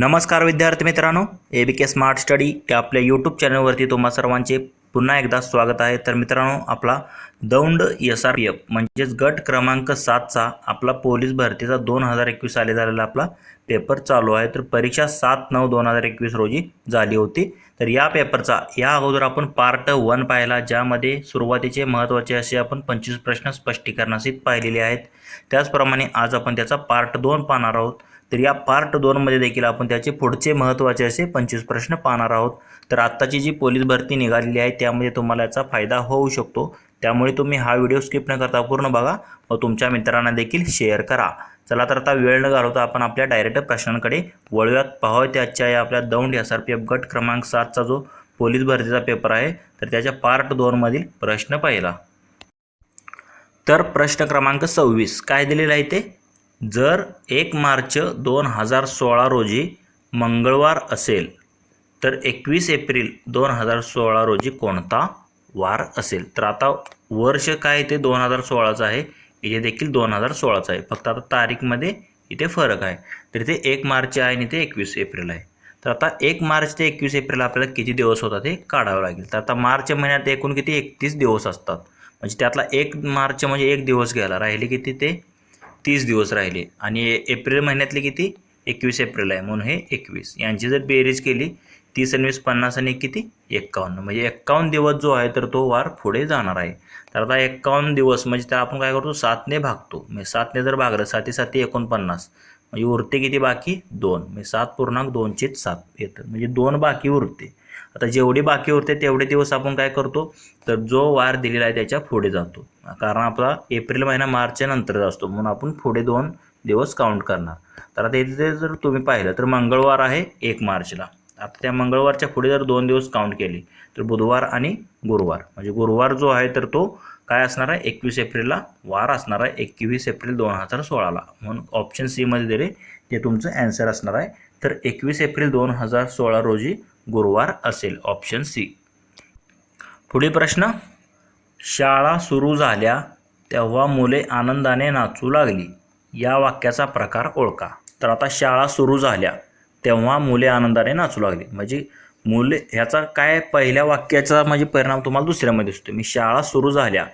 नमस्कार विद्यार्थी मित्रांनो ए बी के स्मार्ट स्टडी या आपल्या यूट्यूब चॅनलवरती तुम्हा सर्वांचे पुन्हा एकदा स्वागत आहे. तर मित्रांनो आपला Daund S R P F म्हणजेच गट क्रमांक सातचा आपला पोलीस भरतीचा दोन हजार एकवीस साली झालेला आपला पेपर चालू आहे. तर परीक्षा सात नऊ दोन हजार एकवीस रोजी झाली होती. तर या पेपरचा या अगोदर आपण पार्ट वन पाहिला ज्यामध्ये सुरुवातीचे महत्त्वाचे असे आपण पंचवीस प्रश्न स्पष्टीकरणासहित पाहिलेले आहेत. त्याचप्रमाणे आज आपण त्याचा पार्ट दोन पाहणार आहोत. तर या पार्ट दोनमध्ये देखील आपण त्याचे पुढचे महत्त्वाचे असे पंचवीस प्रश्न पाहणार आहोत. तर आत्ताची जी पोलीस भरती निघालेली आहे त्यामध्ये तुम्हाला याचा फायदा होऊ शकतो. त्यामुळे तुम्ही हा व्हिडिओ स्किप न करता पूर्ण बघा व तुमच्या मित्रांना देखील शेअर करा. चला तर आता वेळ न घालवता आपण आपल्या डायरेक्ट प्रश्नांकडे वळूयात. पाहावं त्याच्या या आपल्या Daund S R P F गट क्रमांक सातचा जो पोलीस भरतीचा पेपर आहे तर त्याच्या पार्ट दोनमधील प्रश्न पाहिला. तर प्रश्न क्रमांक सव्वीस. काय दिलेलं आहे ते? जर एक मार्च दोन हजार सोळा रोजी मंगळवार असेल तर एकवीस एप्रिल दोन हजार सोळा रोजी कोणता वार असेल? तर आता वर्ष काय ते दोन हजार सोळाचं आहे इथे देखील दोन हजार सोळाचं आहे. फक्त आता तारीखमध्ये इथे फरक आहे. तर इथे एक मार्च आहे आणि इथे एकवीस एप्रिल आहे. तर आता एक मार्च ते एकवीस एप्रिल आपल्याला किती दिवस होतात हे काढावं लागेल. तर आता मार्च महिन्यात एकूण किती? एकतीस दिवस असतात. म्हणजे त्यातला एक मार्च म्हणजे एक दिवस घ्यायला राहिले किती ते? तीस दिवस राहिले. आणि एप्रिल महिन्यातले किती? एकवीस एप्रिल आहे. म्हणून हे एकवीस. यांची जर बेरीज केली तीस आणि वीस पन्नास आणि किती? एक्कावन्न. म्हणजे एक्कावन्न दिवस जो आहे तर तो वार पुढे जाणार आहे. तर आता एक्कावन्न दिवस म्हणजे त्या आपण काय करतो? सातने भागतो. म्हणजे सातने जर भागलं साती साती एकोणपन्नास. म्हणजे उरते किती बाकी? दोन. म्हणजे सात पूर्णांक दोनचे सात येतं. म्हणजे दोन बाकी उरते. आता जेवढी बाकी उरते तेवढे दिवस आपण काय करतो तर जो वार दिलेला आहे त्याच्या पुढे जातो. कारण आपला एप्रिल महिना मार्चच्या नंतरच असतो म्हणून आपण पुढे दोन दिवस काउंट करणार. तर आता इथे जर तुम्ही पाहिलं तर मंगळवार आहे एक मार्चला. आता त्या मंगळवारच्या पुढे जर दोन दिवस काउंट केले तर बुधवार आणि गुरुवार. म्हणजे गुरुवार जो आहे तर तो काय असणार आहे? एकवीस एप्रिलला वार असणार आहे एकवीस एप्रिल दोन हजार सोळाला. म्हणून ऑप्शन सीमध्ये दिले ते तुमचं ॲन्सर असणार आहे. तर एकवीस एप्रिल दोन हजार सोळा रोजी गुरुवार असेल ऑप्शन सी पुढील प्रश्न. शाळा सुरू झाल्या तेव्हा मुले आनंदाने नाचू लागली. या वाक्याचा प्रकार ओळखा. तर आता शाळा सुरू झाल्या तेव्हा मुले आनंदाने नाचू लागली. म्हणजे मुले ह्याचा काय पहिल्या वाक्याचा म्हणजे परिणाम तुम्हाला दुसऱ्यामध्ये दिसतो मी शाळा सुरू झाल्या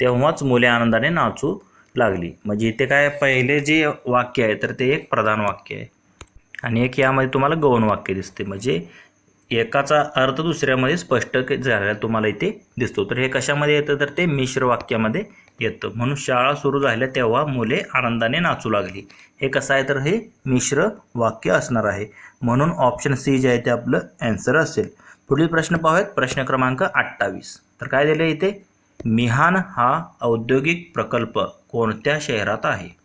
तेव्हाच मुले आनंदाने नाचू लागली. म्हणजे इथे काय पहिले जे वाक्य आहे तर ते एक प्रधान वाक्य आहे. आणि एक यामध्ये तुम्हाला गौण वाक्य दिसते. म्हणजे एकाचा अर्थ दुसऱ्यामध्ये स्पष्ट झालेला तुम्हाला इथे दिसतो. तर हे कशामध्ये येतं? तर ते मिश्र वाक्यामध्ये येतं. म्हणून शाळा सुरू झाल्या तेव्हा मुले आनंदाने नाचू लागली. हे कसं आहे? तर हे मिश्र वाक्य असणार आहे. म्हणून ऑप्शन सी जे आहे ते आपलं ॲन्सर असेल. पुढील प्रश्न पाहूयात. प्रश्न क्रमांक अठ्ठावीस. तर काय दिलं इथे? मिहान हा औद्योगिक प्रकल्प कोणत्या शहरात आहे?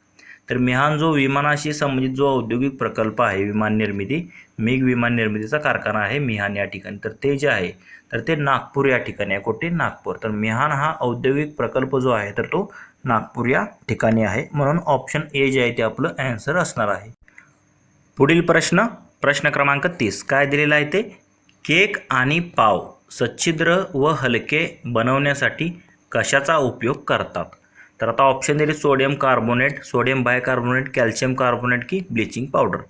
तर मिहान जो विमानाशी संबंधित जो औद्योगिक प्रकल्प आहे विमान निर्मिती मिग विमान निर्मितीचा कारखाना आहे मिहान या ठिकाणी. तर ते जे आहे तर ते नागपूर या ठिकाणी आहे. कुठे? नागपूर. तर मिहान हा औद्योगिक प्रकल्प जो आहे तर तो नागपूर या ठिकाणी आहे. म्हणून ऑप्शन ए जे आहे ते आपलं ॲन्सर असणार आहे. पुढील प्रश्न प्रश्न क्रमांक तीस. काय दिलेला आहे ते? केक आणि पाव सच्छिद्र व हलके बनवण्यासाठी कशाचा उपयोग करतात? तर आता ऑप्शन दिले sodium carbonate sodium bicarbonate calcium carbonate की ब्लिचिंग पावडर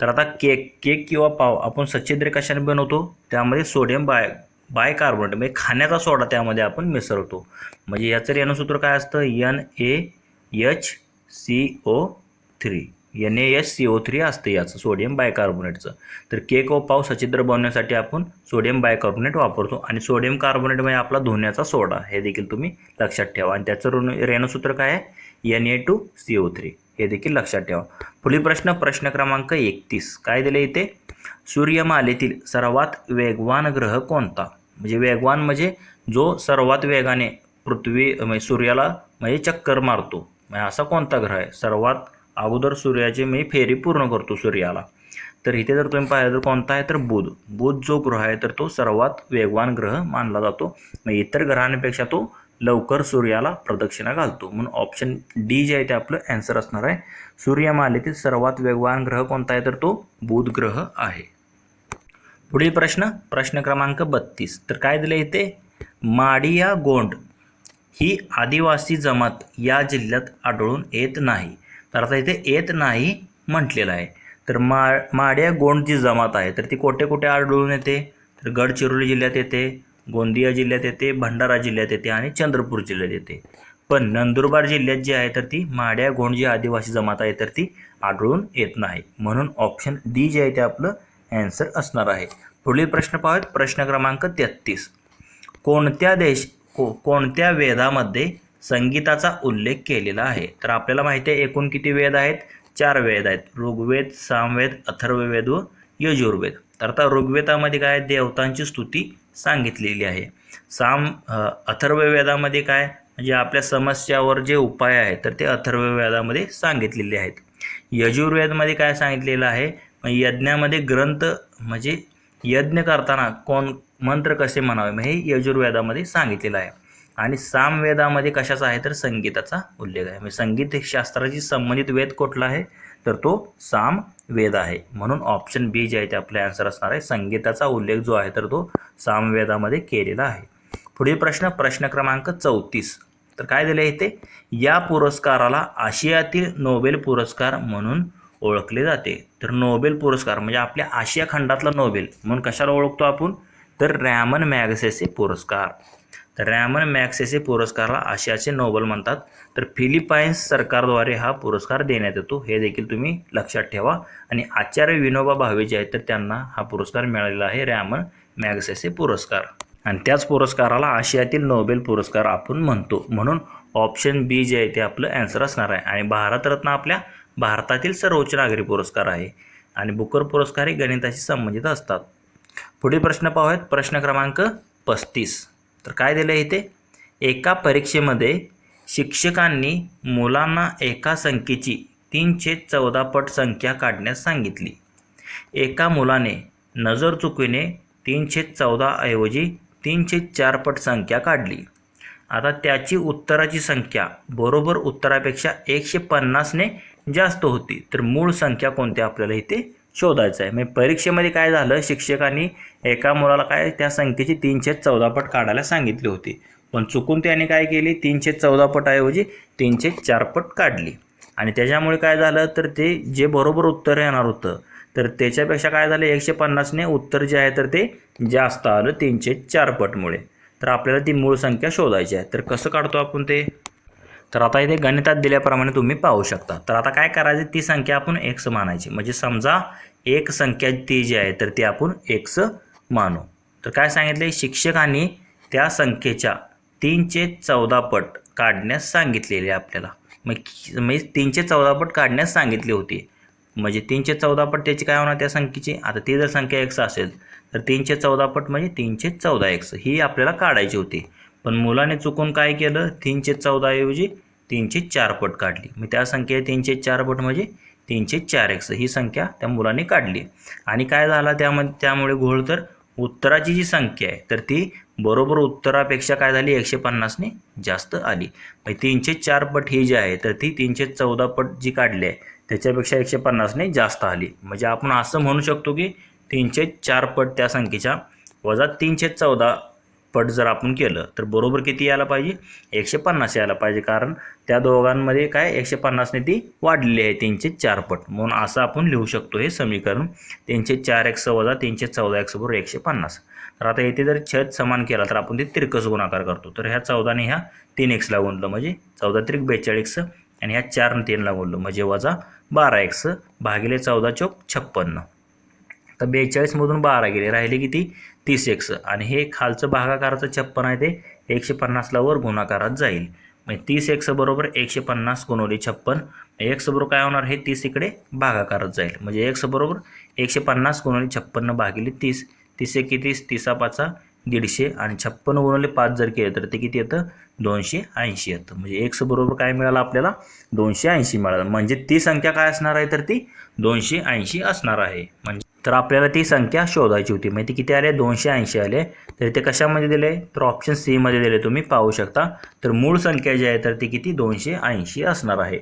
तर आता केक केक किंवा पाव आपण सच्छिद्र कशाने बनवतो? त्यामध्ये सोडियम बाय बायकार्बोनेट म्हणजे खाण्याचा सोडा त्यामध्ये आपण मिसळतो. म्हणजे याचं रेणूसूत्र काय असतं? N A H C O three N A H C O three असतं याचं सोडियम बायकार्बोनेटचं. तर केक व पाव सचिद्र बनवण्यासाठी आपण सोडियम बायकार्बोनेट वापरतो आणि सोडियम कार्बोनेट म्हणजे आपला धुण्याचा सोडा हे देखील तुम्ही लक्षात ठेवा. आणि त्याचं ऋण रेणूसूत्र काय आहे? N A two C O three हे देखील लक्षात ठेवा. पुढील प्रश्न प्रश्न क्रमांक एकतीस. काय दिले इथे? सूर्यमालेतील सर्वात वेगवान ग्रह कोणता? म्हणजे वेगवान म्हणजे जो सर्वात वेगाने पृथ्वी म्हणजे सूर्याला म्हणजे चक्कर मारतो. म्हणजे असा कोणता ग्रह आहे? सर्वात अगोदर सूर्याची मी म्हणजे फेरी पूर्ण करतो सूर्याला. तर इथे जर तुम्ही पाहिलं तर कोणता आहे? तर बुध. बुध जो ग्रह आहे तर तो सर्वात वेगवान ग्रह मानला जातो. मग इतर ग्रहांपेक्षा तो लवकर सूर्याला प्रदक्षिणा घालतो. म्हणून ऑप्शन डी जे आहे ते आपलं ॲन्सर असणार आहे. सूर्यमालेतील सर्वात वेगवान ग्रह कोणता आहे? तर तो बुध ग्रह आहे. पुढील प्रश्न प्रश्न क्रमांक बत्तीस. तर काय दिलं इथे? माडिया गोंड ही आदिवासी जमात या जिल्ह्यात आढळून येत नाही. तर आता इथे येत नाही म्हटलेलं आहे. तर मा माड्या गोंड जी जमात आहे तर ती कुठे कुठे आढळून येते? तर गडचिरोली जिल्ह्यात येते. गोंदिया जिल्ह्यात येते भंडारा जिल्ह्यात येते आणि चंद्रपूर जिल्ह्यात येते. पण नंदुरबार जिल्ह्यात जी आहे तर ती माड्या गोंड जी आदिवासी जमात आहे तर ती आढळून येत नाही. म्हणून ऑप्शन डी जे आहे ते आपलं ॲन्सर असणार आहे. पुढील प्रश्न पाहूयात. प्रश्न क्रमांक तेहत्तीस कोणत्या देश को कोणत्या वेदामध्ये संगीताचा उल्लेख केलेला आहे? तर आपल्याला माहिती आहे एकूण किती वेद आहेत? चार वेद आहेत. ऋग्वेद सामवेद अथर्ववेद व यजुर्वेद. तर आता ऋग्वेदामध्ये काय देवतांची स्तुती सांगितलेली आहे. साम अथर्ववेदामध्ये काय? म्हणजे आपल्या समस्यावर जे उपाय आहेत तर ते अथर्ववेदामध्ये सांगितलेले आहेत. यजुर्वेदमध्ये काय सांगितलेलं आहे? यज्ञामध्ये ग्रंथ म्हणजे यज्ञ करताना कोण मंत्र कसे म्हणावे? मग हे यजुर्वेदामध्ये सांगितलेलं आहे. आणि सामवेदामध्ये कशाचा आहे? तर संगीताचा उल्लेख आहे. म्हणजे संगीत शास्त्राशी संबंधित वेद कुठला आहे? तर तो साम वेद आहे. म्हणून ऑप्शन बी जे आहे ते आपले आन्सर असणार आहे. संगीताचा उल्लेख जो आहे तर तो सामवेदामध्ये केलेला आहे. पुढील प्रश्न प्रश्न क्रमांक चौतीस. तर काय दिले इथे? या पुरस्काराला आशियातील नोबेल पुरस्कार म्हणून ओळखले जाते. तर नोबेल पुरस्कार म्हणजे आपल्या आशिया खंडातला नोबेल म्हणून कशाला ओळखतो आपण? तर रॅमन मॅगसेसे पुरस्कार. तर रॅमन मॅक्सेसे पुरस्काराला आशियाचे नोबेल म्हणतात तर फिलिपाईन्स सरकारद्वारे हा पुरस्कार देण्यात येतो. हे देखील तुम्ही लक्षात ठेवा. आणि आचार्य विनोबा भावे जे आहेत तर त्यांना हा पुरस्कार मिळालेला आहे रॅमन मॅगसेसे पुरस्कार. आणि त्याच पुरस्काराला आशियातील नोबेल पुरस्कार आपण म्हणतो. म्हणून ऑप्शन बी जे आहे ते आपलं ॲन्सर असणार आहे. आणि भारतरत्न आपल्या भारतातील सर्वोच्च नागरी पुरस्कार आहे. आणि बुकर पुरस्कार हे गणिताशी संबंधित असतात. पुढील प्रश्न पाहूयात. प्रश्न क्रमांक पस्तीस. तर काय दिलं आहे इथे? एका परीक्षेमध्ये शिक्षकांनी मुलांना एका संख्येची तीनशे चौदा पट संख्या काढण्यास सांगितली. एका मुलाने नजर चुकीने तीनशे चौदा ऐवजी तीनशे चार पट संख्या काढली. आता त्याची उत्तराची संख्या बरोबर उत्तरापेक्षा एकशे पन्नासने जास्त होती. तर मूळ संख्या कोणती आपल्याला इथे? शोधायचं आहे. म्हणजे परीक्षेमध्ये काय झालं? शिक्षकांनी एका मुलाला काय त्या संख्येची तीनशे चौदा पट काढायला सांगितली होती. पण चुकून त्याने काय केली? तीनशे चौदा पटाऐवजी तीनशे चार पट काढली. आणि त्याच्यामुळे काय झालं? तर ते जे बरोबर उत्तर येणार होतं तर त्याच्यापेक्षा काय झालं? एकशे पन्नासने उत्तर जे आहे तर ते जास्त आलं तीनशे चार पटमुळे. तर आपल्याला ती मूळ संख्या शोधायची आहे. तर कसं काढतो आपण ते? तर आता इथे गणितात दिल्याप्रमाणे तुम्ही पाहू शकता. तर आता काय करायचं? ती संख्या आपण एक्स मानायची. म्हणजे समजा एक संख्या ती जी आहे तर ती आपण एक्स मानू. तर काय सांगितले? शिक्षकांनी त्या संख्येच्या तीनशे चौदा पट काढण्यास सांगितलेले आपल्याला. मग म्हणजे तीनशे चौदा पट काढण्यास सांगितली होती. म्हणजे तीनशे चौदा पट त्याची काय होणार त्या संख्येची? आता ती जर संख्या एक्स असेल तर तीनशे चौदा पट म्हणजे तीनशे चौदा एक्स ही आपल्याला काढायची होती. पण मुलाने चुकून काय केलं? तीनशे चौदाऐवजी तीनशे चार पट काढली. मग त्या संख्ये तीनशे चार पट म्हणजे तीनशे चार एक्स ही संख्या त्या मुलाने काढली. आणि काय झाला त्यामध्ये त्यामुळे घोळ तर उत्तराची जी संख्या आहे तर ती बरोबर उत्तरापेक्षा काय झाली? एकशे पन्नासने जास्त आली. म्हणजे तीनशे चार पट ही जी आहे तर ती तीनशे चौदा पट जी काढली आहे त्याच्यापेक्षा एकशे पन्नासने जास्त आली. म्हणजे आपण असं म्हणू शकतो की तीनशे चार पट त्या संख्येच्या वजा तीनशे चौदा पट जर आपण केलं तर बरोबर किती यायला पाहिजे? एकशे पन्नास यायला पाहिजे. कारण त्या दोघांमध्ये काय? एकशे पन्नासने ती वाढलेली आहे. तीनशे चार पट. म्हणून असं आपण लिहू शकतो हे समीकरण. तीनशे चार एक्स वजा तीनशे चौदा एक्स बरोबर एकशे पन्नास. तर आता येथे जर छेद समान केला तर आपण ते तिरकस गुणाकार करतो. तर ह्या चौदाने ह्या तीन एक्सला गुंतलं म्हणजे चौदा त्रिक बेचाळीस आणि ह्या चारनं तीनला गुंतलं म्हणजे वजा बारा एक्स भागिले चौदा चौक छप्पन्न. तर बेचाळीसमधून बारा गेले. राहिले किती? तीस एक्स आणि हे खालचं भागाकाराचं छप्पन आहे ते एकशे पन्नासला वर गुणाकारात जाईल. म्हणजे तीस एक्स बरोबर एकशे पन्नास गुणवले छप्पन. म्हणजे एक्स बरोबर काय होणार? हे तीस इकडे भागाकारात जाईल. म्हणजे एक्स बरोबर एकशे पन्नास गुणवले छप्पन्न भागिले तीस. तीस एक तीस तिसा पाचा दीडशे. आणि छप्पन्न गुणवले पाच जर केले तर ते किती येतं? दोनशे ऐंशी येतं. म्हणजे एक्स बरोबर काय मिळालं आपल्याला? दोनशे ऐंशी मिळालं. म्हणजे ती संख्या काय असणार आहे तर ती दोनशे ऐंशी असणार आहे. म्हणजे तर आपल्याला ती संख्या शोधायची होती. म्हणजे ती किती आले? दोनशे ऐंशी आले. तर ते कशामध्ये दिले? तर ऑप्शन सीमध्ये दिले. तुम्ही पाहू शकता. तर मूळ संख्या जी आहे तर ती किती? दोनशे ऐंशी असणार आहे.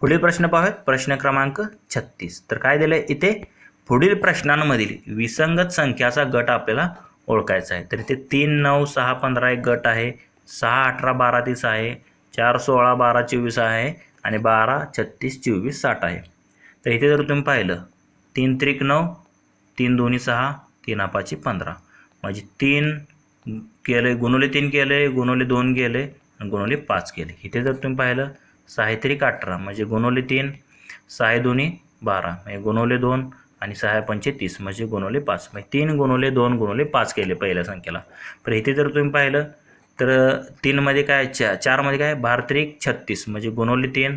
पुढील प्रश्न पाहूयात. प्रश्न क्रमांक छत्तीस. तर काय दिलं आहे इथे? पुढील प्रश्नांमधील विसंगत संख्याचा गट आपल्याला ओळखायचा आहे. तर इथे तीन नऊ सहा पंधरा एक गट आहे. सहा अठरा बारा तीस आहे. चार सोळा बारा चोवीस आहे. आणि बारा छत्तीस चोवीस साठ आहे. तर इथे जर तुम्ही पाहिलं तीन त्रिक नऊ तीन दोन्ही सहा तीन पाची पंधरा. म्हणजे तीन केले गुणवले तीन केले गुणवले दोन गेले आणि गुणवले पाच केले. इथे जर तुम्ही पाहिलं सहा अठरा. म्हणजे गुणवले तीन सहा दोन्ही बारा. म्हणजे गुणवले दोन आणि सहा पंचे तीस. म्हणजे गुणवले पाच. म्हणजे तीन गुणवले दोन गुणवले पाच केले पहिल्या संख्येला. पण इथे जर तुम्ही पाहिलं तर तीनमध्ये काय चा चारमध्ये काय बारा त्रिक छत्तीस. म्हणजे गुणवले तीन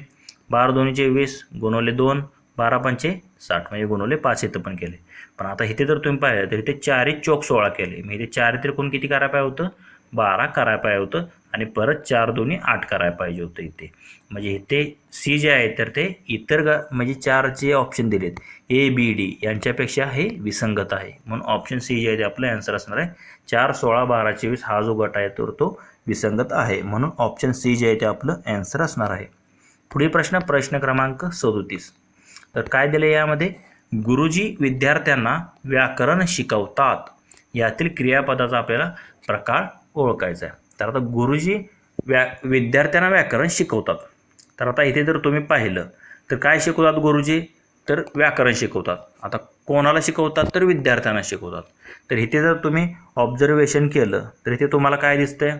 बारा दोन्हीचे वीस गुणवले दोन बारा पंचे साठ म्हणजे गुणवले पाच इथं पण केले. पण आता इथे जर तुम्ही पाहिलं तर इथे चारी चौक सोळा केले. म्हणजे चार त्रिकोण किती करायला पाहिजे होतं? बारा करायला पाहिजे होतं आणि परत चार दोन्ही आठ करायला पाहिजे होतं इथे. म्हणजे इथे सी जे आहे तर ते इतर ग म्हणजे चार जे ऑप्शन दिलेत ए बी डी यांच्यापेक्षा हे विसंगत आहे. म्हणून ऑप्शन सी जे आहे ते आपलं आन्सर असणार आहे. चार सोळा बारा चोवीस हा जो गट आहे तर तो विसंगत आहे. म्हणून ऑप्शन सी जे आहे ते आपलं ॲन्सर असणार आहे. पुढील प्रश्न प्रश्न क्रमांक सदोतीस. तर काय दिलं यामध्ये? गुरुजी विद्यार्थ्यांना व्याकरण शिकवतात. यातील क्रियापदाचा आपल्याला प्रकार ओळखायचा आहे. तर आता गुरुजी व्या विद्यार्थ्यांना व्याकरण शिकवतात. तर आता इथे जर तुम्ही पाहिलं तर काय शिकवतात गुरुजी? तर व्याकरण शिकवतात. आता कोणाला शिकवतात? तर विद्यार्थ्यांना शिकवतात. तर इथे जर तुम्ही ऑब्झर्वेशन केलं तर इथे तुम्हाला काय दिसतंय?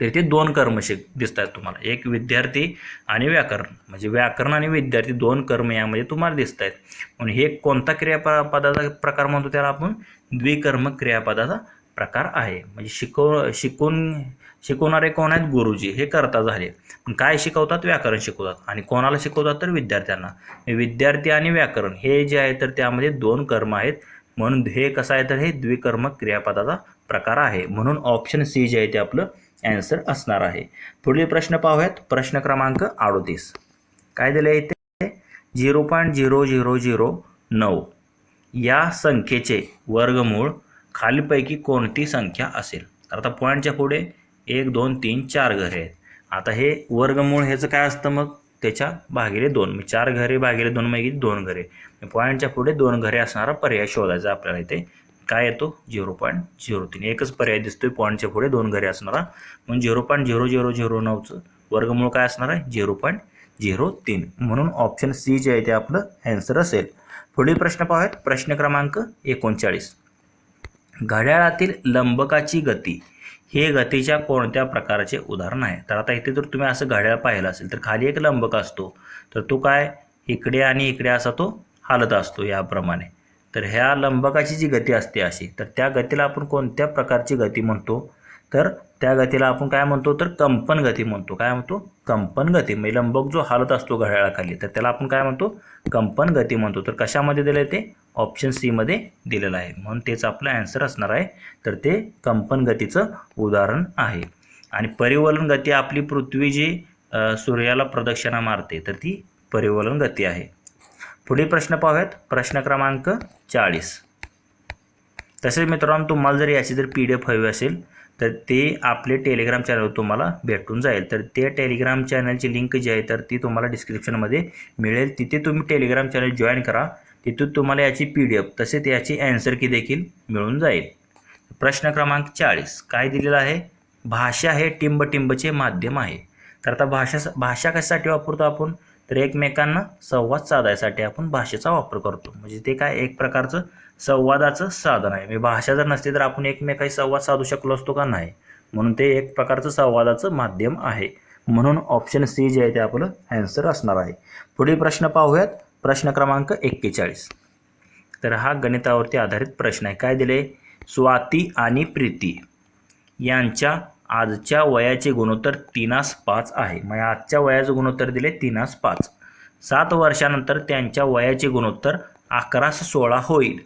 तर इथे दोन कर्म शिक दिसत आहेत तुम्हाला. एक विद्यार्थी आणि व्याकरण. म्हणजे व्याकरण आणि विद्यार्थी दोन कर्म यामध्ये तुम्हाला दिसत आहेत म्हणून हे कोणता क्रियापदाचा प्रकार म्हणतो त्याला आपण? द्विकर्म क्रियापदाचा प्रकार आहे. म्हणजे शिकव शिकून शिकवणारे कोण आहेत? गुरुजी. हे करता झाले. पण काय शिकवतात? व्याकरण शिकवतात. आणि कोणाला शिकवतात? तर विद्यार्थ्यांना. विद्यार्थी आणि व्याकरण हे जे आहे तर त्यामध्ये दोन कर्म आहेत. म्हणून हे कसं आहे? तर हे द्विकर्म क्रियापदाचा प्रकार आहे. म्हणून ऑप्शन सी जे आहे ते आपलं ॲन्सर असणार आहे. पुढील प्रश्न पाहूयात. प्रश्न क्रमांक अडोतीस. काय दिले आहे इथे? Zero point zero zero zero नऊ. या संख्येचे वर्गमूळ खालीपैकी कोणती संख्या असेल? तर आता पॉईंटच्या पुढे एक दोन तीन चार घरे आहेत. आता हे वर्गमूळ ह्याचं काय असतं मग? त्याच्या भागिले दोन. म्हणजे चार घरे भागिले दोन म्हणजे दोन घरे. पॉईंटच्या पुढे दोन घरे असणारा पर्याय शोधायचा आपल्याला इथे. काय येतो झिरो पॉईंट झिरो तीन. एकच पर्याय दिसतोय पॉईंटच्या पुढे दोन घरे असणारा म्हणून zero point zero zero zero नऊचं वर्गमूळ काय असणार आहे? झिरो पॉईंट झिरो तीन. म्हणून ऑप्शन सी जे आहे ते आपलं ॲन्सर असेल. पुढील प्रश्न पाहूयात. प्रश्न क्रमांक एकोणचाळीस. घड्याळातील लंबकाची गती हे गतीच्या कोणत्या प्रकारचे उदाहरण आहे? तर आता इथे जर तुम्ही असं घड्याळ पाहिलं असेल तर खाली एक लंबक असतो. तर तो काय? इकडे आणि इकडे असा तो हालत असतो याप्रमाणे. तर ह्या लंबकाची जी गती असते अशी तर त्या गतीला आपण कोणत्या प्रकारची गती म्हणतो? तर त्या गतीला आपण काय म्हणतो? तर कंपन गती म्हणतो. काय म्हणतो? कंपन गती. म्हणजे लंबक जो हालत असतो घड्याळाखाली तर त्याला आपण काय म्हणतो? कंपन गती म्हणतो. तर कशामध्ये दिलं आहे ते? ऑप्शन सीमध्ये दिलेलं आहे. म्हणून तेच आपलं ॲन्सर असणार आहे. तर ते कंपन गतीचं उदाहरण आहे. आणि परिवलन गती आपली पृथ्वी जी सूर्याला प्रदक्षिणा मारते तर ती परिवलन गती आहे. पुढील प्रश्न पाहूयात. प्रश्न क्रमांक चाळीस. तसेच मित्रांनो तुम्हाला जर याची जर पी डी एफ हवी असेल तर ते आपले टेलिग्राम चॅनल तुम्हाला भेटून जाईल. तर ते टेलिग्राम चॅनलची लिंक जी आहे तर ती तुम्हाला डिस्क्रिप्शनमध्ये मिळेल. तिथे तुम्ही टेलिग्राम चॅनल जॉईन करा. तिथून तुम्हाला याची पी डी एफ तसेच याची अँसर की देखील मिळून जाईल. प्रश्न क्रमांक चाळीस. काय दिलेलं आहे? भाषा हे टिंबटिंबचे माध्यम आहे. तर आता भाषा भाषा कशासाठी वापरतो आपण? तर एकमेकांना संवाद साधायसाठी आपण भाषेचा वापर करतो. म्हणजे ते काय एक प्रकारचं संवादाचं साधन आहे. म्हणजे भाषा जर नसते तर आपण एकमेकाही संवाद साधू शकलो असतो का? नाही. म्हणून ते एक प्रकारचं संवादाचं माध्यम आहे. म्हणून ऑप्शन सी जे आहे ते आपलं ॲन्सर असणार आहे. पुढील प्रश्न पाहूयात. प्रश्न क्रमांक एक्केचाळीस. तर हा गणितावरती आधारित प्रश्न आहे. काय दिले स्वाती आणि प्रीती यांच्या आजच्या वयाचे गुणोत्तर तीनास पाच आहे. म्हणजे आजच्या वयाचं गुणोत्तर दिले तीनास पाच. सात वर्षानंतर त्यांच्या वयाचे गुणोत्तर अकरास सोळा होईल.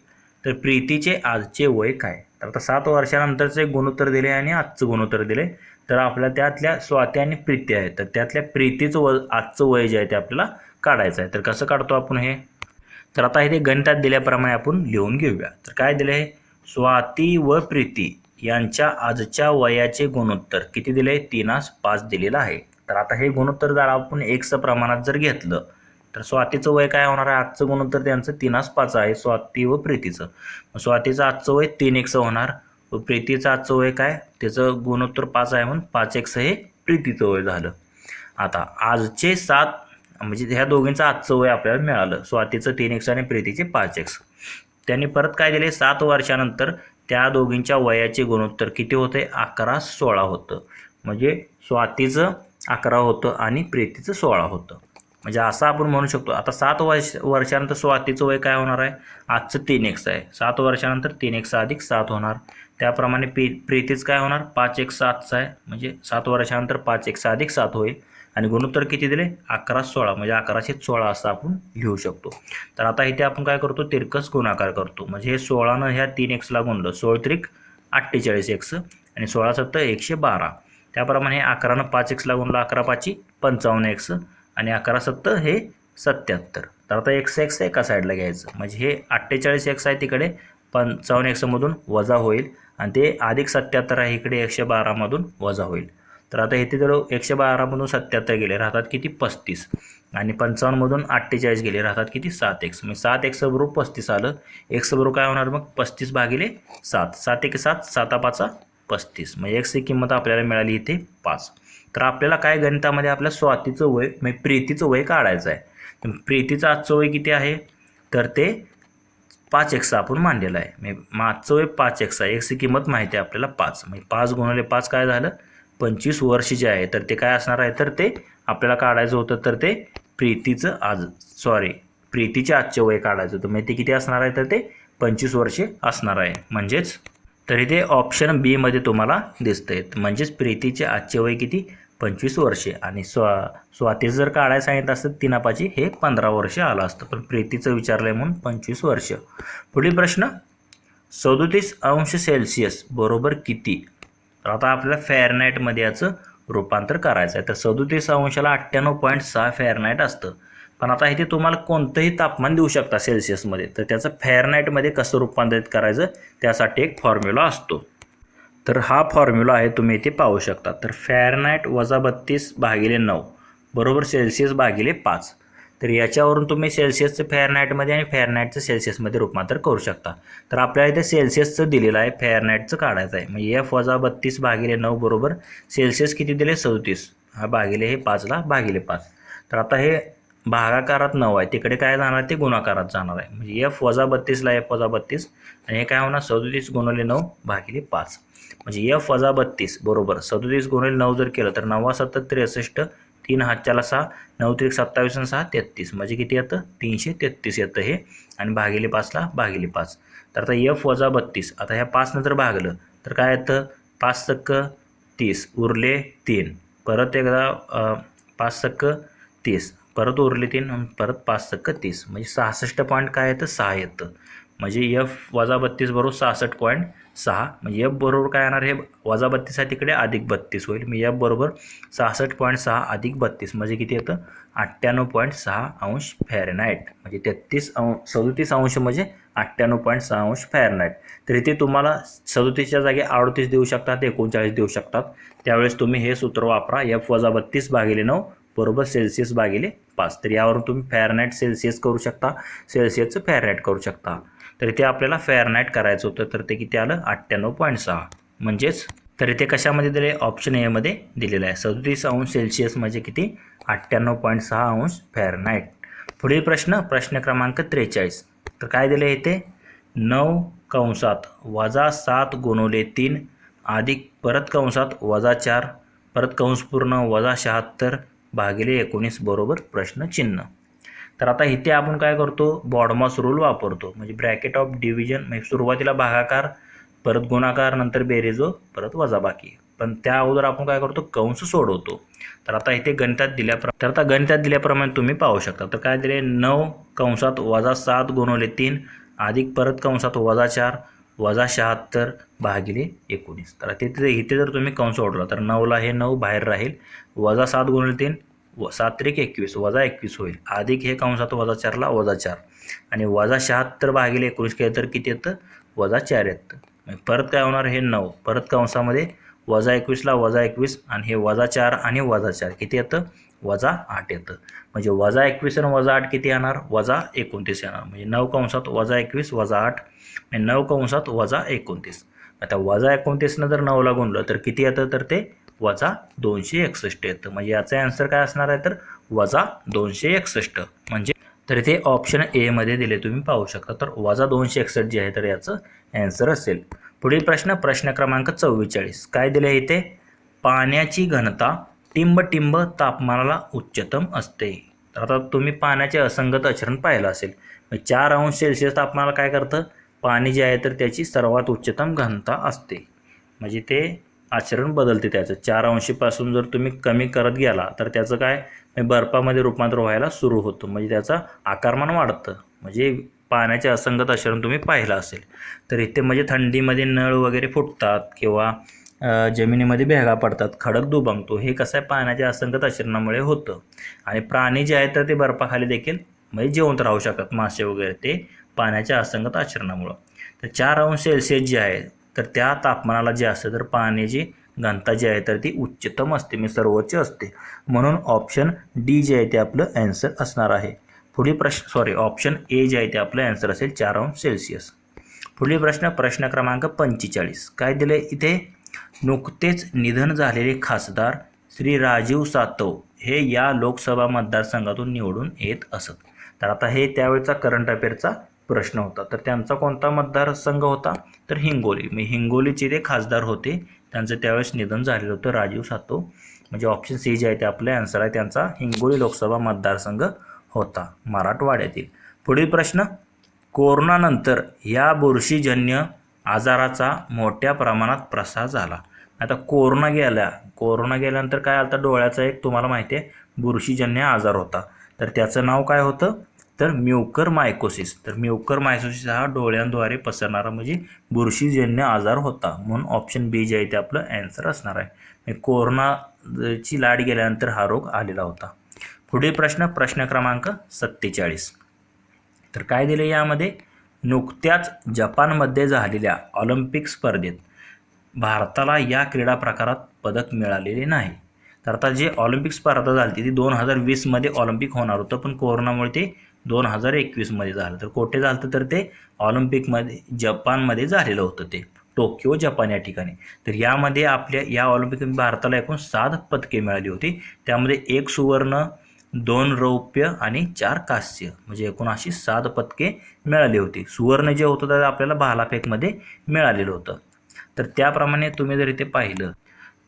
तर प्रीतीचे आजचे वय काय? तर आता सात वर्षानंतरचे गुणोत्तर दिले आणि आजचं गुणोत्तर दिले. तर आपल्या त्यातल्या स्वाती आणि प्रीती आहे तर त्यातल्या प्रीतीचं व आजचं वय जे आहे ते आपल्याला काढायचं आहे. तर कसं काढतो आपण हे? तर आता इथे गणितात दिल्याप्रमाणे आपण लिहून घेऊया. तर काय दिलं? आहे स्वाती व प्रीती. यांच्या आजच्या वयाचे गुणोत्तर किती दिले? तीनास पाच दिलेलं आहे. तर आता हे गुणोत्तर जर आपण एक्स प्रमाणात जर घेतलं तर स्वातीचं वय काय होणार आहे? आजचं गुणोत्तर त्यांचं तीनास पाच आहे स्वाती व प्रीतीचं. स्वातीचं आजचं वय तीन एक्स होणार. व प्रीतीचं आजचं वय काय? त्याचं गुणोत्तर पाच आहे म्हणून पाच एक्स हे प्रीतीचं वय झालं. आता आजचे सात म्हणजे ह्या दोघींचं आजचं वय आपल्याला मिळालं. स्वातीचं तीन एक्स आणि प्रीतीचे पाच एक्स त्यांनी परत काय दिले? सात वर्षानंतर त्या दोघींच्या वयाचे गुणोत्तर किती होते? अकरा सोळा होतं. म्हणजे स्वातीचं अकरा होतं आणि प्रीतीचं सोळा होतं. म्हणजे असं आपण म्हणू शकतो. आता सात वर्ष वर्षानंतर स्वातीचं वय काय होणार आहे? आजचं तीन एक्स आहे. सात वर्षानंतर तीन एक्स अधिक सात होणार. त्याप्रमाणे पी प्रीतीच काय होणार? पाच एक सातचं आहे. म्हणजे सात वर्षानंतर पाच एक अधिक सात होईल. आणि गुणोत्तर किती दिले? अकरा सोळा. म्हणजे अकराशे सोळा असं आपण लिहू शकतो. तर आता इथे आपण काय करतो? तिरकस गुणाकार करतो. म्हणजे हे सोळानं ह्या तीन एक्सला गुणलं. सोळ त्रिक अठ्ठेचाळीस एक्स आणि सोळा सत्तर एकशे बारा. त्याप्रमाणे हे अकरानं पाच एक्सला गुणलं. अकरा पाची पंचावन्न एक्स आणि अकरा सत्तर हे सत्याहत्तर. तर आता एक्स एक्स एका साईडला घ्यायचं. म्हणजे हे अठ्ठेचाळीस एक्स आहे तिकडे. पंचावन्न एक्समधून वजा होईल. आणि ते अधिक सत्याहत्तर आहे इकडे एकशे बारामधून वजा होईल. तर आता येथे जर एकशे बारामधून सत्याहत्तर गेले राहतात किती? पस्तीस. आणि पंचावन्नमधून अठ्ठेचाळीस गेले राहतात किती? सात एक्स. म्हणजे सात एक्स बरोबर पस्तीस आलं. एक्स बरोबर काय होणार? मग पस्तीस भागिले सात. सात एक सात साता पाचा पस्तीस. म्हणजे एक्सची किंमत आपल्याला मिळाली इथे पाच. तर आपल्याला काय गणितामध्ये आपल्या स्वातीचं वय म्हणजे प्रीतीचं वय काढायचं आहे तर प्रीतीचं आजचं वय किती आहे? तर ते पाच एक्स आपण मांडलेलं आहे. म्हणजे मागचं वय पाच एक्स आहे. एक्सची किंमत माहिती आहे आपल्याला पाच. म्हणजे पाच गुणवले पाच काय झालं? पंचवीस वर्ष जे आहे तर ते काय असणार आहे? तर ते आपल्याला काढायचं होतं तर ते प्रीतीचं आज सॉरी प्रीतीचे आजचे वय काढायचं होतं. म्हणजे ते किती असणार आहे? तर ते पंचवीस वर्षे असणार आहे. म्हणजेच तरी ते ऑप्शन बीमध्ये तुम्हाला दिसतंय. म्हणजेच प्रीतीचे आजचे वय किती? पंचवीस वर्षे. आणि स्वा स्वातीचं जर काढायला सांगितलं असतं तिनापाची हे पंधरा वर्ष आलं असतं. पण प्रीतीचं विचारलं आहे म्हणून पंचवीस वर्ष. पुढील प्रश्न सदोतीस अंश सेल्सिअस बरोबर किती? तर आता आपल्याला फॅरनाईटमध्ये याचं रूपांतर करायचं आहे. तर सदोतीस अंशाला अठ्ठ्याण्णव पॉईंट सहा फॅरनाईट असतं. पण आता इथे तुम्हाला कोणतंही तापमान देऊ शकता सेल्सिअसमध्ये तर त्याचं फॅरनाईटमध्ये कसं रूपांतरित करायचं? त्यासाठी एक फॉर्म्युला असतो. तर हा फॉर्म्युला आहे तुम्ही इथे पाहू शकता. तर फॅरनाईट वजा बत्तीस भागिले नऊ. बरोबर सेल्सिअस भागिले पाच. तर याच्यावरून तुम्ही सेल्सिअसचं फॅरनाईटमध्ये आणि फॅरनाईटचं सेल्सिअसमध्ये रूपांतर करू शकता. तर आपल्याला इथे सेल्सिअसचं दिलेलं आहे फॅरनाईटचं काढायचं आहे. म्हणजे एफ वजा बत्तीस भागिले नऊ बरोबर सेल्सिअस किती दिले? सदतीस. हा भागिले हे पाचला भागिले पाच. तर आता हे भागाकारात नऊ आहे. तिकडे काय जाणार? ते गुणाकारात जाणार आहे. म्हणजे एफ वजा बत्तीसला एफ वजा बत्तीस आणि हे काय होणार? सदतीस गुणवले नऊ भागिले पाच. म्हणजे एफ वजा बत्तीस बरोबर सदतीस गुणवले नऊ जर केलं तर नव्वा सत्तर त्रेसष्ट तीन हातच्याला सहा नऊ त्रिक सत्तावीस आणि सहा तेहत्तीस म्हणजे किती येतं? तीनशे तेहत्तीस येतं हे. आणि भागिले पाचला भागिले पाच. तर आता एफ वजा बत्तीस. आता ह्या पाच नंतर भागलं तर काय येतं? पाच सक्क तीस. उरले तीन. परत एकदा पाच सक्क तीस. परत उरले तीन परत पाच सक्क तीस. म्हणजे सहासष्ट पॉईंट काय येतं? सहा येतं. म्हणजे एफ वजा बत्तीस बरोबर सहासष्ट पॉईंट सहा. म्हणजे एफ बरोबर काय येणार? हे वजा बत्तीस आहे तिकडे अधिक बत्तीस होईल. मी एफ बरोबर सहासष्ट पॉईंट सहा अधिक बत्तीस. म्हणजे किती येतं? अठ्ठ्याण्णव पॉईंट सहा अंश फॅरेनाईट म्हणजे तेहतीस अंश सदोतीस अंश म्हणजे अठ्ठ्याण्णव पॉईंट सहा अंश फॅरेनाईट तर इथे तुम्हाला सदोतीसच्या जागी अडतीस देऊ शकतात एकोणचाळीस देऊ शकतात. त्यावेळेस तुम्ही हे सूत्र वापरा. एफ वजा बत्तीस भागिले नऊ बरोबर सेल्सिअस भागिले पाच. तर यावरून तुम्ही फॅरनाईट सेल्सिअस करू शकता. सेल्सिअसचं फॅरनाईट करू शकता. तर इथे आपल्याला फॅरनाईट करायचं होतं तर ते किती आलं? अठ्ठ्याण्णव पॉईंट सहा. म्हणजेच तर इथे कशामध्ये दिले? ऑप्शन एमध्ये दिलेलं आहे. सदतीस अंश सेल्सिअस म्हणजे किती? अठ्ठ्याण्णव पॉईंट सहा अंश फॅरनाईट पुढील प्रश्न प्रश्न क्रमांक त्रेचाळीस. तर काय दिले इथे? नऊ कंसात वजा सात गुणवले तीन अधिक परत कंसात वजा चार परत कंस पूर्ण वजा शहात्तर भागिले एकोणीस बरोबर प्रश्नचिन्ह तर आता इथे आपण काय करतो? बॉडमॉस रूल वापरतो. म्हणजे ब्रॅकेट ऑफ डिव्हिजन म्हणजे सुरुवातीला भागाकार परत गुणाकार नंतर बेरेजो परत वजाबाकी. पण त्या अगोदर आपण काय करतो? कंस सोडवतो. तर आता इथे गणितात दिल्याप्रमाणे तर आता गणितात दिल्याप्रमाणे तुम्ही पाहू शकता. तर काय दिले? नऊ कंसात वजा सात गुणवले तीन अधिक परत कंसात वजा चार वजा शहात्तर भागिले एकोणीस. तर तिथे इथे जर तुम्ही कंस सोडला तर नऊला हे नऊ बाहेर राहील. वजा सात गुणवले तीन व सात्रिक एकवीस वजा एकवीस होईल. अधिक हे कंसात वजा चारला वजा चार. आणि वजा शहात्तर भागिले एकोणीस केलं तर किती येतं? वजा चार येतं. परत काय होणार? हे नऊ. परत कंसामध्ये वजा एकवीसला वजा एकवीस आणि हे वजा चार आणि वजा चार किती येतं? वजा आठ येतं. म्हणजे वजा एकवीस आणि वजा आठ किती येणार? वजा एकोणतीस येणार. म्हणजे नऊ कंसात वजा एकवीस वजा आठ. आणि नऊ कंसात वजा एकोणतीस. आता वजा एकोणतीसनं जर नऊला गुणलं तर किती येतं? तर ते वजा दोनशे एकसष्ट. येतं म्हणजे याचं ॲन्सर काय असणार आहे तर वजा दोनशे एकसष्ट. म्हणजे तर इथे ऑप्शन एमध्ये दिले तुम्ही पाहू शकता. तर वजा दोनशे एकसष्ट जे आहे तर याचं ॲन्सर असेल. पुढील प्रश्न प्रश्न क्रमांक चव्वेचाळीस. काय दिले इथे? पाण्याची घनता टिंब टिंब तापमानाला उच्चतम असते. तर आता तुम्ही पाण्याचे असंगत आचरण पाहिलं असेल. मग चार अंश सेल्सिअस तापमानाला काय करतं? पाणी जे आहे तर त्याची सर्वात उच्चतम घनता असते. म्हणजे ते आचरण बदलते त्याचं. चार अंशीपासून जर तुम्ही कमी करत गेला तर त्याचं काय? म्हणजे बर्फामध्ये रूपांतर व्हायला सुरू होतं. म्हणजे त्याचं आकारमान वाढतं. म्हणजे पाण्याचे असंगत आचरण तुम्ही पाहिलं असेल. तर इथे म्हणजे थंडीमध्ये नळ वगैरे फुटतात किंवा जमिनीमध्ये भेगा पडतात खडक दुबंगतो. हे कसं आहे? पाण्याच्या असंगत आचरणामुळे होतं. आणि प्राणी जे आहेत तर ते बर्फाखाली देखील म्हणजे जिवंत राहू शकतात. मासे वगैरे ते पाण्याच्या असंगत आचरणामुळं. तर चार अंश सेल्सिअस जे आहे तर त्या तापमानाला जे असतं तर पाण्याची घनता जी आहे तर ती उच्चतम असते. म्हणजे सर्वोच्च असते. म्हणून ऑप्शन डी जे आहे ते आपलं ॲन्सर असणार आहे. पुढील प्रश्न सॉरी ऑप्शन ए जे आहे ते आपलं ॲन्सर असेल चार अंश सेल्सिअस पुढील प्रश्न प्रश्न क्रमांक पंचेचाळीस. काय दिले इथे? नुकतेच निधन झालेले खासदार श्री राजीव सातव हे या लोकसभा मतदारसंघातून निवडून येत असत. तर आता हे त्यावेळचा करंट अफेअरचा प्रश्न होता. तर त्यांचा कोणता मतदारसंघ होता? तर हिंगोली. मी हिंगोलीचे ते खासदार होते त्यांचं त्यावेळेस निधन झालेलं होतं राजीव सातो म्हणजे ऑप्शन सी जे आहे ते आपले आन्सर आहे. त्यांचा हिंगोली लोकसभा मतदारसंघ होता मराठवाड्यातील. पुढील प्रश्न. कोरोनानंतर या बुरशीजन्य आजाराचा मोठ्या प्रमाणात प्रसार झाला. आता कोरोना गेला. कोरोना गेल्यानंतर काय आलं तर डोळ्याचा एक तुम्हाला माहिती आहे? बुरशीजन्य आजार होता. तर त्याचं नाव काय होतं? तर म्युकर मायकोसिस तर म्युकर मायकोसिस हा डोळ्यांद्वारे पसरणारा म्हणजे बुरशीजन्य आजार होता. म्हणून ऑप्शन बी जे आहे ते आपलं ॲन्सर असणार आहे. म्हणजे कोरोनाची लाट गेल्यानंतर हा रोग आलेला होता. पुढील प्रश्न प्रश्न क्रमांक सत्तेचाळीस. तर काय दिले यामध्ये? नुकत्याच जपानमध्ये झालेल्या ऑलिम्पिक स्पर्धेत भारताला या क्रीडा प्रकारात पदक मिळालेले नाही. तर आता जे ऑलिम्पिक स्पर्धा झाली ती दोन हजार वीसमध्ये ऑलिम्पिक होणार होतं. पण कोरोनामुळे ते दोन हजार एकवीसमध्ये झालं. तर कोठे झालं होतं? तर ते ऑलिम्पिकमध्ये जपानमध्ये झालेलं होतं ते. टोकियो जपान या ठिकाणी. तर यामध्ये आपल्या या ऑलिम्पिक भारताला एकूण सात पदके मिळाली होती. त्यामध्ये एक सुवर्ण दोन रौप्य आणि चार कांस्य. म्हणजे एकूण अशी सात पदके मिळाली होती. सुवर्ण जे होतं तर आपल्याला भालाफेकमध्ये मिळालेलं होतं. तर त्याप्रमाणे तुम्ही जर इथे पाहिलं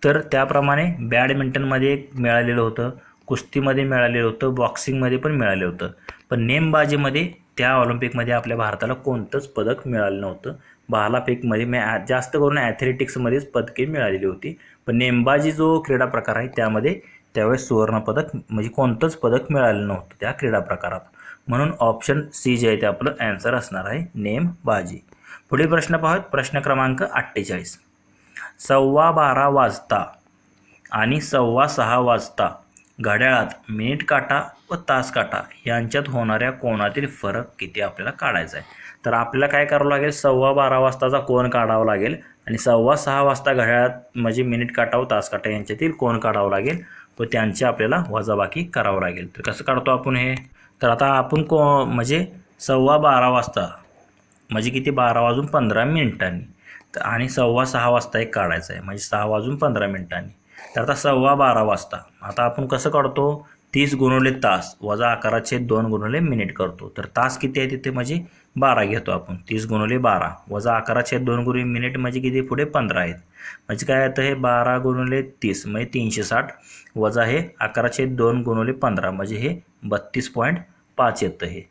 तर त्याप्रमाणे बॅडमिंटनमध्ये एक मिळालेलं होतं. कुस्तीमध्ये मिळालेलं होतं बॉक्सिंगमध्ये पण मिळालं होतं. पण नेमबाजीमध्ये त्या ऑलिम्पिकमध्ये आपल्या भारताला कोणतंच पदक मिळालं नव्हतं. भालाफेकमध्ये मी जास्त करून ॲथलेटिक्समध्येच पदके मिळालेली होती. पण नेमबाजी जो क्रीडा प्रकार आहे त्यामध्ये त्यावेळेस सुवर्णपदक म्हणजे कोणतंच पदक मिळालं नव्हतं त्या क्रीडा प्रकारात. म्हणून ऑप्शन सी जे आहे ते आपलं ॲन्सर असणार आहे नेमबाजी. पुढील प्रश्न पाहूयात. प्रश्न क्रमांक अठ्ठेचाळीस. सव्वा बारा वाजता आणि सव्वा सहा वाजता घड्याळात मिनिट काटा व तास काटा यांच्यात होणाऱ्या कोणातील फरक किती आपल्याला काढायचा आहे? तर आपल्याला काय करावं लागेल? सव्वा बारा वाजताचा कोण काढावा लागेल? आणि सव्वा सहा वाजता घड्याळात म्हणजे मिनिट काटा व तास काटा यांच्यातील कोण काढावं लागेल? व त्यांची आपल्याला वजाबाकी करावं लागेल. तर कसं काढतो आपण हे? तर आता आपण को म्हणजे सव्वा बारा वाजता म्हणजे किती? बारा वाजून पंधरा मिनिटांनी. तर आणि सव्वा सहा वाजता एक काढायचं आहे. म्हणजे सहा वाजून पंधरा मिनिटांनी. तर आता सव्वा बारा वाजता. आता आपण कसं काढतो? तीस गुणवले तास वजा अकराचे दोन गुणवले मिनिट करतो. तर तास किती आहे तिथे म्हणजे बारा घेतो आपण. तीस गुणवले बारा वजा अकराचे दोन गुणले मिनिट म्हणजे किती पुढे पंधरा आहेत. म्हणजे काय येतं? हे बारा गुणवले तीस म्हणजे तीनशे साठ. वजा हे अकराचे दोन गुणवले पंधरा म्हणजे हे बत्तीस पॉईंट पाच येतं हे.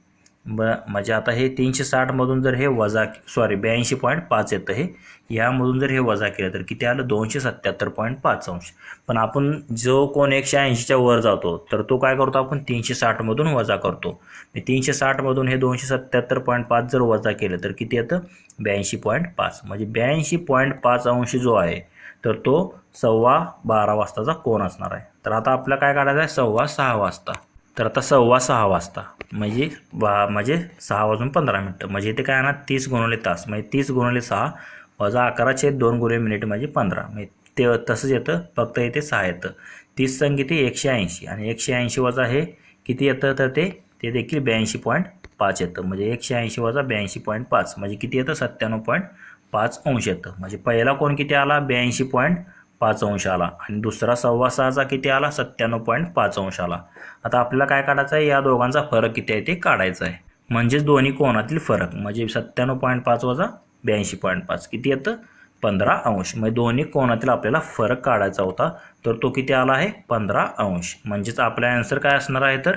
ब म्हणजे आता हे तीनशे साठमधून जर हे वजा सॉरी ब्याऐंशी पॉईंट पाच येतं हे यामधून जर हे वजा केलं तर किती आलं? दोनशे सत्याहत्तर पॉईंट पाच अंश. पण आपण जो कोण एकशे ऐंशीच्या वर जातो तर तो काय करतो आपण? तीनशे साठमधून वजा करतो. तीनशे साठमधून हे दोनशे सत्याहत्तर पॉईंट पाच जर वजा केलं तर किती येतं? ब्याऐंशी पॉईंट पाच. म्हणजे ब्याऐंशी पॉईंट पाच अंश जो आहे तर तो सव्वा बारा वाजताचा कोण असणार आहे. तर आता आपल्याला काय काढायचं आहे? सव्वा सहा वाजता. तर आता सव्वा सहा वाजता. म्हणजे बा म्हणजे सहा वाजून पंधरा मिनटं. म्हणजे इथे काय ना तीस गुणवले तास. म्हणजे तीस गुणवले सहा वजा अकराचे दोन गुणले मिनिट म्हणजे पंधरा. म्हणजे ते तसंच येतं फक्त इथे सहा येतं. तीस संग किती एकशे ऐंशी. आणि एकशे ऐंशी वजा हे किती येतं तर ते ते देखील ब्याऐंशी पॉईंट पाच येतं. म्हणजे एकशे ऐंशी वजा ब्याऐंशी पॉईंट पाच. म्हणजे किती येतं? सत्त्याण्णव पॉईंट पाच अंश येतं. म्हणजे पहिला कोण किती आला? ब्याऐंशी पॉईंट पाच अंश आला आणि दुसरा सव्वा सहाचा किती आला? सत्त्याण्णव पॉईंट पाच अंश आला आता आपल्याला काय काढायचं आहे? या दोघांचा फरक किती आहे ते काढायचा आहे. म्हणजेच दोन्ही कोणातील फरक. म्हणजे सत्त्याण्णव पॉईंट पाच वजा ब्याऐंशी पॉईंट पाच. किती येतं? पंधरा अंश. म्हणजे दोन्ही कोणातील आपल्याला फरक काढायचा होता. तर तो किती आला आहे? पंधरा अंश. म्हणजेच आपला ॲन्सर काय असणार आहे तर?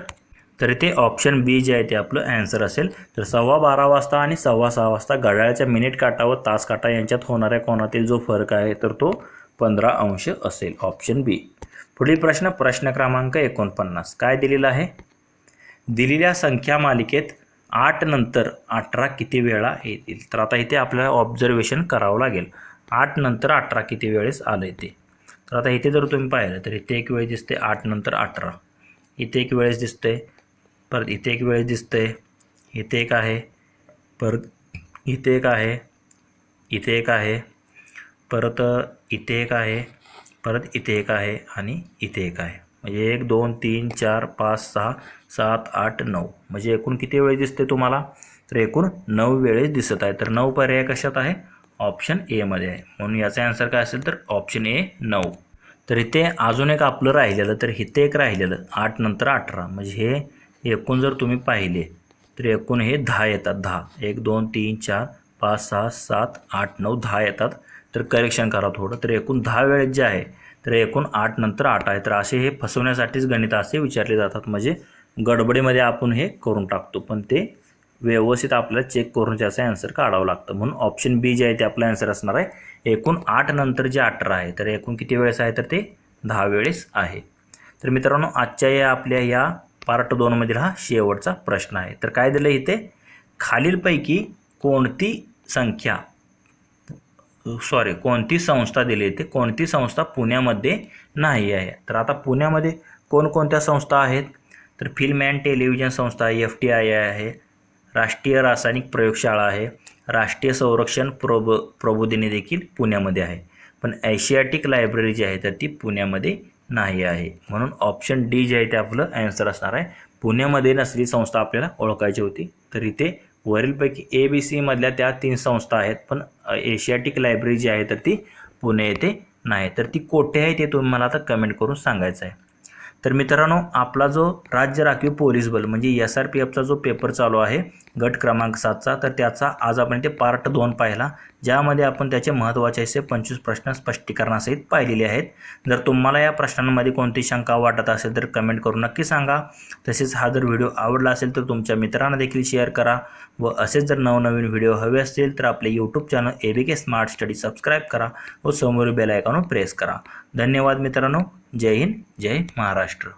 तर इथे ऑप्शन बी जे आहे ते आपलं ॲन्सर असेल. तर सव्वा बारा वाजता आणि सव्वा सहा वाजता घड्याळ्याच्या मिनिट काटा व तास काटा यांच्यात होणाऱ्या कोणातील जो फरक आहे तर तो पंधरा अंश असेल. ऑप्शन बी पुढील प्रश्न प्रश्न क्रमांक एकोणपन्नास. काय दिलेला आहे? दिलेल्या संख्या मालिकेत आठ नंतर अठरा किती वेळा येतील? तर आता इथे आपल्याला ऑब्झर्वेशन करावं लागेल. आठ नंतर अठरा किती वेळेस आलं ते तर आता इथे जर तुम्ही पाहिलं तर इथे एक वेळ दिसते आठ नंतर अठरा. इथे एक वेळेस दिसते परत इथे एक वेळेस दिसते इथे एक आहे परत इथे एक आहे इथे एक आहे परत इथे एक आहे परत इथे एक आहे आणि इथे एक आहे. म्हणजे एक दोन तीन चार पाच सहा सात आठ नऊ. म्हणजे एकूण किती वेळेस दिसते तुम्हाला? तर एकूण नऊ वेळेस दिसत आहे. तर नऊ पर्याय कशात आहे? ऑप्शन एमध्ये आहे. म्हणून याचा आन्सर काय असेल तर ऑप्शन ए नऊ. तर इथे अजून एक आपलं राहिलेलं तर इथे एक राहिलेलं आठ नंतर अठरा. म्हणजे हे एकूण जर तुम्ही पाहिले तर एकूण हे दहा येतात दहा. एक दोन तीन चार पाच सहा सात आठ नऊ दहा येतात. तर करेक्शन करा थोडं. तर एकूण दहा वेळेस जे आहे तर एकूण आठ नंतर आठ आहे. तर असे हे फसवण्यासाठीच गणित असे विचारले जातात. म्हणजे गडबडीमध्ये आपण हे करून टाकतो. पण ते व्यवस्थित आपल्याला चेक करून त्याचं आन्सर काढावं लागतं. म्हणून ऑप्शन बी जे आहे ते आपलं आन्सर असणार आहे. एकूण आठ नंतर जे अठरा आहे तर एकूण किती वेळेस आहे तर ते दहा वेळेस आहे. तर मित्रांनो आजच्या या आपल्या या पार्ट दोनमधील हा शेवटचा प्रश्न आहे. तर काय दिलं इथे? खालीलपैकी कोणती संख्या सॉरी कोणती संस्था दिली ते? कोणती संस्था पुण्यामध्ये नाही आहे? तर आता पुण्यामध्ये कोणकोणत्या संस्था आहेत? तर फिल्म अँड टेलिव्हिजन संस्था एफ टी आय आहे राष्ट्रीय रासायनिक प्रयोगशाळा आहे राष्ट्रीय संरक्षण प्रब प्रबोधिनी देखील पुण्यामध्ये आहे. पण ॲशियाटिक लायब्ररी जी आहे तर ती पुण्यामध्ये नाही आहे. म्हणून ऑप्शन डी जे आहे ते आपलं ॲन्सर असणार आहे. पुण्यामध्ये नसलेली संस्था आपल्याला ओळखायची होती तर इथे वरीलपैकी ए बी सीमधल्या त्या तीन संस्था आहेत पण एशियाटिक लायब्ररी जी आहे तर ती पुणे येथे नाही. तर ती कोठे आहे ते तुम्ही मला आता कमेंट करून सांगायचं आहे. तर मित्रांनो आपला जो राज्य राखीव पोलीस बल म्हणजे एस आर पी एफचा जो पेपर चालू आहे गट क्रमांक सातचा. तर त्याचा आज आपण ते पार्ट दोन पाहिला. ज्यामध्ये आपण त्याचे महत्त्वाचे असे पंचवीस प्रश्न स्पष्टीकरणासहित पाहिलेले आहेत. जर तुम्हाला या प्रश्नांमध्ये कोणती शंका वाटत असेल तर कमेंट करून नक्की सांगा. तसेच हा जर व्हिडिओ आवडला असेल तर तुमच्या मित्रांना देखील शेअर करा. व असेच जर नवनवीन व्हिडिओ हवे असतील तर आपले YouTube channel A B K smart study subscribe करा व समोर बेलायकॉनवर प्रेस करा. धन्यवाद मित्रांनो. जय हिंद जय महाराष्ट्र.